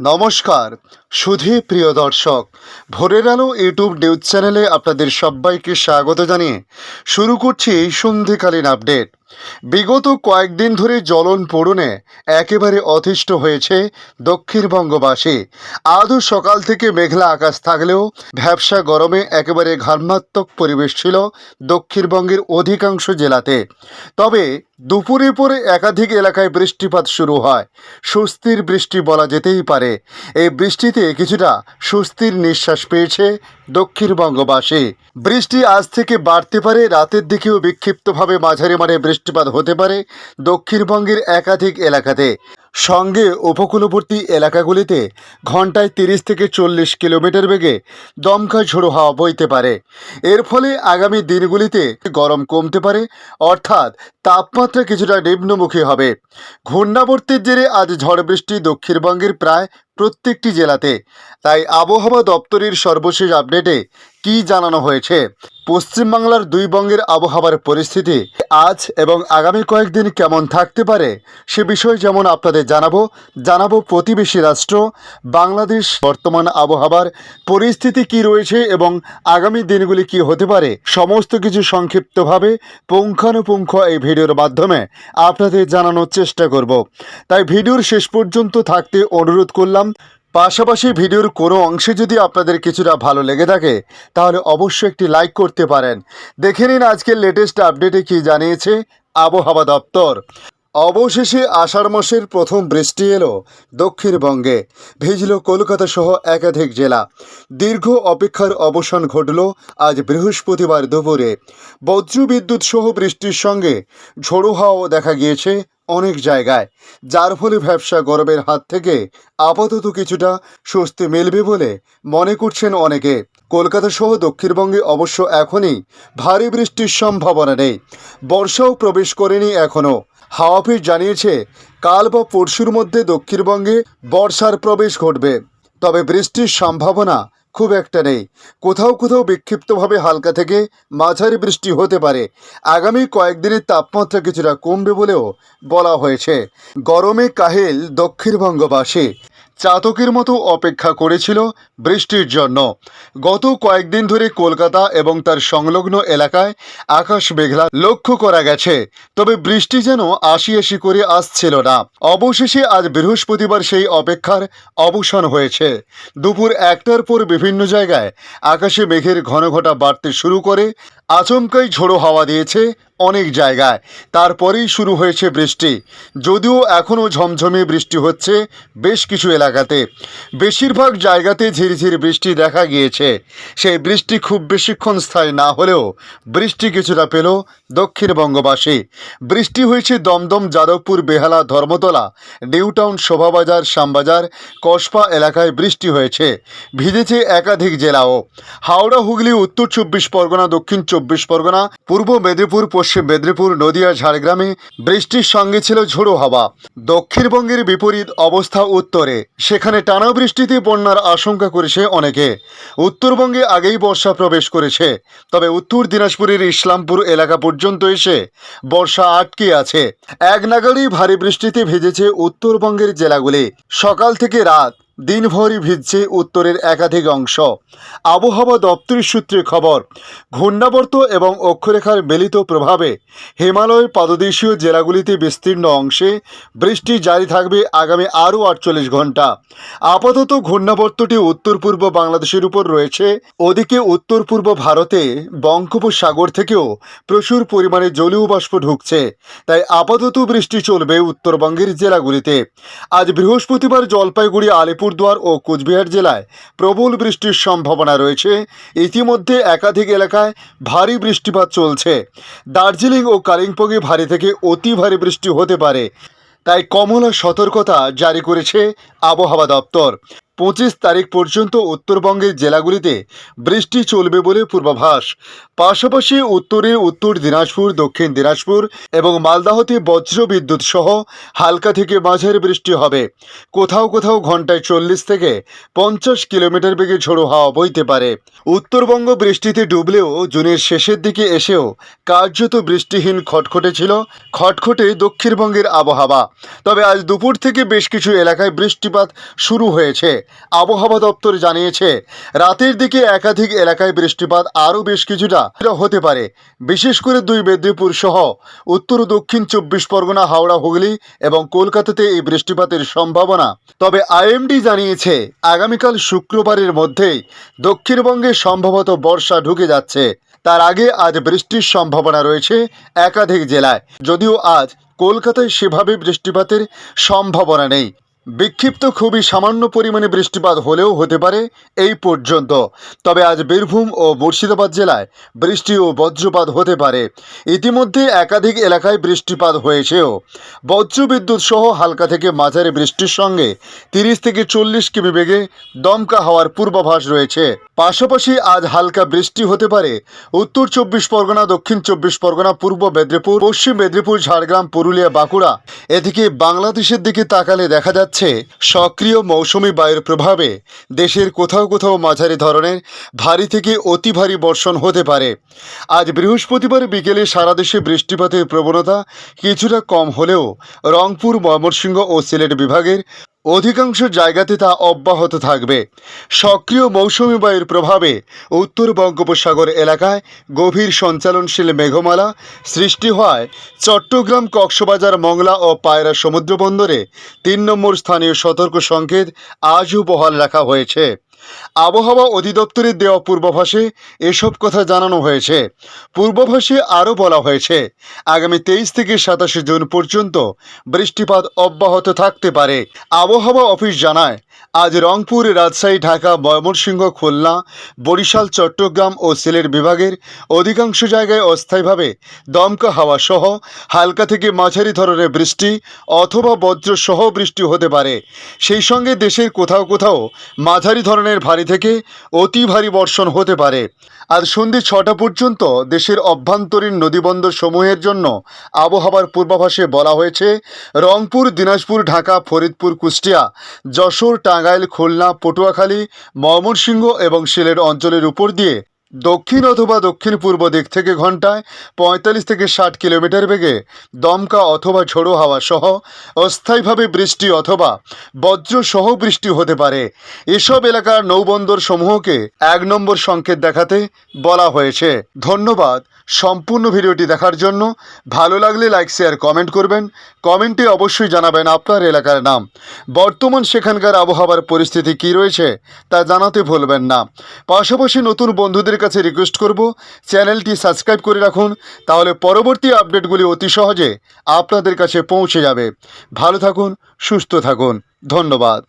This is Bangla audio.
নমস্কার, সুধী প্রিয় দর্শক, ভোরের আলো ইউটিউব নিউজ চ্যানেলে আপনাদের সবাইকে স্বাগত জানিয়ে শুরু করছি এই সন্ধিকালীন আপডেট। বিগত কয়েকদিন ধরে জ্বলন পূরণে একেবারে অতিষ্ঠ হয়েছে দক্ষিণবঙ্গবাসী। আজও সকাল থেকে মেঘলা আকাশ থাকলেও ভ্যাবসা গরমে একেবারে ঘর্মাত্মক পরিবেশ ছিল দক্ষিণবঙ্গের অধিকাংশ জেলাতে। তবে দুপুরে পরে একাধিক এলাকায় বৃষ্টিপাত শুরু হয়। স্বস্তির বৃষ্টি বলা যেতেই পারে। এই বৃষ্টিতে কিছুটা স্বস্তির নিঃশ্বাস পেয়েছে দক্ষিণবঙ্গবাসী। বৃষ্টি আজ থেকে বাড়তে পারে, রাতের দিকেও বিক্ষিপ্তভাবে মাঝারি মাঠে বৃষ্টিপাত হতে পারে দক্ষিণবঙ্গের একাধিক এলাকাতে। সঙ্গে উপকূলবর্তী এলাকাগুলিতে ঘন্টায় তিরিশ থেকে চল্লিশ কিলোমিটার বেগে দমকা ঝোড়ো হাওয়া বইতে পারে। এর ফলে আগামী দিনগুলিতে গরম কমতে পারে, অর্থাৎ তাপমাত্রা কিছুটা নিম্নমুখী হবে। ঘূর্ণাবর্তের জেরে আজ ঝড় বৃষ্টি দক্ষিণবঙ্গের প্রায় প্রত্যেকটি জেলাতে। তাই আবহাওয়া দপ্তরের সর্বশেষ আপডেটে কি জানানো হয়েছে? পশ্চিমবাংলার দুই বঙ্গের আবহাওয়ার পরিস্থিতি আজ এবং আগামী কয়েকদিন কেমন থাকতে পারে সে বিষয়ে যেমন আপনাদের জানাব জানাব প্রতিবেশী রাষ্ট্র, বাংলাদেশ বর্তমান আবহাওয়ার পরিস্থিতি কি রয়েছে এবং আগামী দিনগুলি কি হতে পারে, সমস্ত কিছু সংক্ষিপ্তভাবে পুঙ্খানুপুঙ্খ এই ভিডিওর মাধ্যমে আপনাদের জানানোর চেষ্টা করব। তাই ভিডিওর শেষ পর্যন্ত থাকতে অনুরোধ করলাম পাশাপাশি ভিডিওর কোনো অংশে যদি আপনাদের কিছুটা ভালো লেগে থাকে, তাহলে অবশ্যই একটি লাইক করতে পারেন। দেখে নিন আজকের লেটেস্ট আপডেটে কি জানিয়েছে আবহাওয়া দপ্তর। অবশেষে আষাঢ় মাসের প্রথম বৃষ্টি এলো দক্ষিণবঙ্গে। ভিজল কলকাতা সহ একাধিক জেলা। দীর্ঘ অপেক্ষার অবসান ঘটল আজ বৃহস্পতিবার দুপুরে। বজ্রবিদ্যুৎ সহ বৃষ্টির সঙ্গে ঝোড়ো হাওয়াও দেখা গিয়েছে অনেক জায়গায়, যার ফলে ব্যবসা গরমের হাত থেকে আপাতত কিছুটা স্বস্তি মিলবে বলে মনে করছেন অনেকে। কলকাতা সহ দক্ষিণবঙ্গে অবশ্য এখনই ভারী বৃষ্টির সম্ভাবনা নেই। বর্ষাও প্রবেশ করেনি এখনও। হাওয়াফিজ জানিয়েছে, কাল বা পরশুর মধ্যে দক্ষিণবঙ্গে বর্ষার প্রবেশ ঘটবে। তবে বৃষ্টির সম্ভাবনা খুব একটা নেই। কোথাও কোথাও বিক্ষিপ্তভাবে হালকা থেকে মাঝারি বৃষ্টি হতে পারে। আগামী কয়েকদিনের তাপমাত্রা কিছুটা কমবে বলেও বলা হয়েছে। গরমে কাহেল দক্ষিণবঙ্গবাসী। চাতকের মতো অপেক্ষা করেছিল বৃষ্টির জন্য। গত কয়েকদিন ধরে কলকাতা এবং তার সংলগ্ন এলাকায় আকাশ মেঘলা লক্ষ্য করা গেছে, তবে বৃষ্টি যেন আশি আশি করে আসছিল না। অবশেষে আজ বৃহস্পতিবার সেই অপেক্ষার অবসান হয়েছে। দুপুর একটার পর বিভিন্ন জায়গায় আকাশে মেঘের ঘন ঘটা বাড়তে শুরু করে, আচমকাই ঝোড়ো হাওয়া দিয়েছে অনেক জায়গায়। তারপরেই শুরু হয়েছে বৃষ্টি। যদিও এখনও ঝমঝমে বৃষ্টি হচ্ছে বেশ কিছু এলাকাতে। বেশিরভাগ জায়গাতে ঝিরিঝিরি বৃষ্টি দেখা গিয়েছে। সেই বৃষ্টি খুব বেশিক্ষণ স্থায়ী না হলেও বৃষ্টি কিছুটা পেল দক্ষিণবঙ্গবাসী বৃষ্টি হয়েছে দমদম, যাদবপুর, বেহালা, ধর্মতলা নিউটাউন শোভাবাজার, শ্যামবাজার, কসবা এলাকায় বৃষ্টি হয়েছে। ভিজেছে একাধিক জেলাও। হাওড়া, হুগলি, উত্তর চব্বিশ পরগনা, দক্ষিণ চব্বিশ পরগনা, পূর্ব মেদিনীপুর, পশ্চিম মেদিনীপুর, নদিয়া, ঝাড়গ্রামে বৃষ্টির সঙ্গে ছিল ঝোড়ো হাওয়া। দক্ষিণবঙ্গের বিপরীত অবস্থা উত্তরে। সেখানে টানা বৃষ্টিতে বন্যার আশঙ্কা করেছে অনেকে। উত্তরবঙ্গে আগেই বর্ষা প্রবেশ করেছে। তবে উত্তর দিনাজপুরের ইসলামপুর এলাকা পর্যন্ত এসে বর্ষা আটকে আছে। এক নাগাড়ি ভারী বৃষ্টিতে ভেজেছে উত্তরবঙ্গের জেলাগুলি। সকাল থেকে রাত দিনভরই ভিজছে উত্তরের একাধিক অংশ। আবহাওয়া দপ্তরের সূত্রে খবর, ঘূর্ণাবর্ত এবং অক্ষরেখার মিলিত প্রভাবে হিমালয়ের পাদদেশীয় জেলাগুলিতে বিস্তীর্ণ অংশে বৃষ্টি জারি থাকবে আগামী আরও আটচল্লিশ ঘণ্টা। আপাতত ঘূর্ণাবর্তটি উত্তর পূর্ব বাংলাদেশের উপর রয়েছে, ওদিকে উত্তর পূর্ব ভারতে বঙ্গোপসাগর থেকেও প্রচুর পরিমাণে জলীয় বাষ্প ঢুকছে, তাই আপাতত বৃষ্টি চলবে উত্তরবঙ্গের জেলাগুলিতে। আজ বৃহস্পতিবার জলপাইগুড়ি আলিপুরদুয়ার ও কোচবিহার জেলায় প্রবল বৃষ্টির সম্ভাবনা রয়েছে। ইতিমধ্যে একাধিক এলাকায় ভারী বৃষ্টিপাত চলছে। দার্জিলিং ও কালিম্পংয়ে ভারী থেকে অতি ভারী বৃষ্টি হতে পারে। তাই কমলা সতর্কতা জারি করেছে আবহাওয়া দপ্তর। পঁচিশ তারিখ পর্যন্ত উত্তরবঙ্গের জেলাগুলিতে বৃষ্টি চলবে বলে পূর্বাভাস। পাশাপাশি উত্তরের উত্তর দিনাজপুর, দক্ষিণ দিনাজপুর এবং মালদাহতে বজ্র বিদ্যুৎ সহ হালকা থেকে মাঝারি বৃষ্টি হবে। কোথাও কোথাও ঘন্টায় চল্লিশ থেকে পঞ্চাশ কিলোমিটার বেগে ঝোড়ো হাওয়া বইতে পারে। উত্তরবঙ্গ বৃষ্টিতে ডুবলেও জুনের শেষের দিকে এসেও কার্যত বৃষ্টিহীন খটখটে ছিল, খটখটে দক্ষিণবঙ্গের আবহাওয়া। তবে আজ দুপুর থেকে বেশ কিছু এলাকায় বৃষ্টিপাত শুরু হয়েছে। আবহাওয়া দপ্তর জানিয়েছে, রাতের দিকে একাধিক এলাকায় বৃষ্টিপাত আরও বেশ কিছুটা হতে পারে। বিশেষ করে দুই মেদিনীপুর সহ উত্তর দক্ষিণ চব্বিশ পরগনা, হাওড়া, হুগলি এবং কলকাতাতে এই বৃষ্টিপাতের সম্ভাবনা। তবে আইএমডি জানিয়েছে, আগামীকাল শুক্রবারের মধ্যেই দক্ষিণবঙ্গে সম্ভবত বর্ষা ঢুকে যাচ্ছে। তার আগে আজ বৃষ্টির সম্ভাবনা রয়েছে একাধিক জেলায়। যদিও আজ কলকাতায় সেভাবে বৃষ্টিপাতের সম্ভাবনা নেই। বিক্ষিপ্ত খুবই সামান্য পরিমাণে বৃষ্টিপাত হলেও হতে পারে এই পর্যন্ত। তবে আজ বীরভূম ও মুর্শিদাবাদ জেলায় বৃষ্টি ও বজ্রপাত হতে পারে। ইতিমধ্যে একাধিক এলাকায় বৃষ্টিপাত হয়েছেও। বজ্রবিদ্যুৎ সহ হালকা থেকে মাঝারি বৃষ্টির সঙ্গে তিরিশ থেকে চল্লিশ কিমি বেগে দমকা হওয়ার পূর্বাভাস রয়েছে। পাশাপাশি আজ হালকা বৃষ্টি হতে পারে। উত্তর চব্বিশ পরগনা, দক্ষিণ চব্বিশ পরগনা, পূর্ব মেদিনীপুর, পশ্চিম মেদিনীপুর, ঝাড়গ্রাম, পুরুলিয়া, বাঁকুড়া। এদিকে বাংলাদেশের দিকে তাকালে দেখা যাচ্ছে সক্রিয় মৌসুমি বায়ুর প্রভাবে। দেশের কোথাও কোথাও মাঝারি ধরনের ভারী থেকে অতি ভারী বর্ষণ হতে পারে। আজ বৃহস্পতিবার বিকেলে সারা দেশে বৃষ্টিপাতের প্রবণতা কিছুটা কম হলেও রংপুর, ময়মনসিংহ ও সিলেট বিভাগের অধিকাংশ জায়গাতে তা অব্যাহত থাকবে। সক্রিয় মৌসুমি বায়ুর প্রভাবে উত্তর বঙ্গোপসাগর এলাকায় গভীর সঞ্চালনশীল মেঘমালা সৃষ্টি হওয়ায় চট্টগ্রাম, কক্সবাজার, মংলা ও পায়রা সমুদ্র বন্দরে তিন নম্বর স্থানীয় সতর্ক সংকেত আজও বহাল রাখা হয়েছে। আবহাওয়া অধিদপ্তরের দেওয়া পূর্বাভাসে এসব কথা জানানো হয়েছে। পূর্বাভাসে আরও বলা হয়েছে, আগামী তেইশ থেকে সাতাশে জুন পর্যন্ত বৃষ্টিপাত অব্যাহত থাকতে পারে। আবহাওয়া অফিস জানায়, আজ রংপুর, রাজশাহী, ঢাকা, ময়মনসিংহ, খুলনা, বরিশাল, চট্টগ্রাম ও সিলেট বিভাগের অধিকাংশ জায়গায় অস্থায়ীভাবে দমকা হাওয়া সহ হালকা থেকে মাঝারি ধরনের বৃষ্টি অথবা বজ্র সহ বৃষ্টি হতে পারে। সেই সঙ্গে দেশের কোথাও কোথাও মাঝারি ধরনের ভারী থেকে অতি ভারী বর্ষণ হতে পারে। আর সন্ধে ছটা পর্যন্ত দেশের অভ্যন্তরীণ নদীবন্দর সমূহের জন্য আবহাওয়ার পূর্বাভাসে বলা হয়েছে, রংপুর, দিনাজপুর, ঢাকা, ফরিদপুর, কুষ্টিয়া, যশোর, টাঙ্গাইল, খুলনা, পটুয়াখালী, ময়মনসিংহ এবং সিলেট অঞ্চলের উপর দিয়ে দক্ষিণ অথবা দক্ষিণ পূর্ব দিক থেকে ঘন্টায় পঁয়তাল্লিশ থেকে ষাট কিলোমিটার বেগে দমকা অথবা ঝোড়ো হাওয়া সহ অস্থায়ীভাবে বৃষ্টি অথবা বজ্র সহ বৃষ্টি হতে পারে। এসব এলাকার নৌবন্দর সমূহকে এক নম্বর সংকেত দেখাতে বলা হয়েছে। ধন্যবাদ সম্পূর্ণ ভিডিওটি দেখার জন্য। ভালো লাগলে লাইক, শেয়ার, কমেন্ট করবেন। কমেন্টে অবশ্যই জানাবেন আপনার এলাকার নাম। বর্তমান সেখানকার আবহাওয়ার পরিস্থিতি কী রয়েছে তা জানাতে ভুলবেন না। পাশাপাশি নতুন বন্ধুদের কাছে রিকোয়েস্ট করব, চ্যানেলটি সাবস্ক্রাইব করে রাখুন, তাহলে পরবর্তী আপডেটগুলি অতি সহজে আপনাদের কাছে পৌঁছে যাবে। ভালো থাকুন, সুস্থ থাকুন, ধন্যবাদ।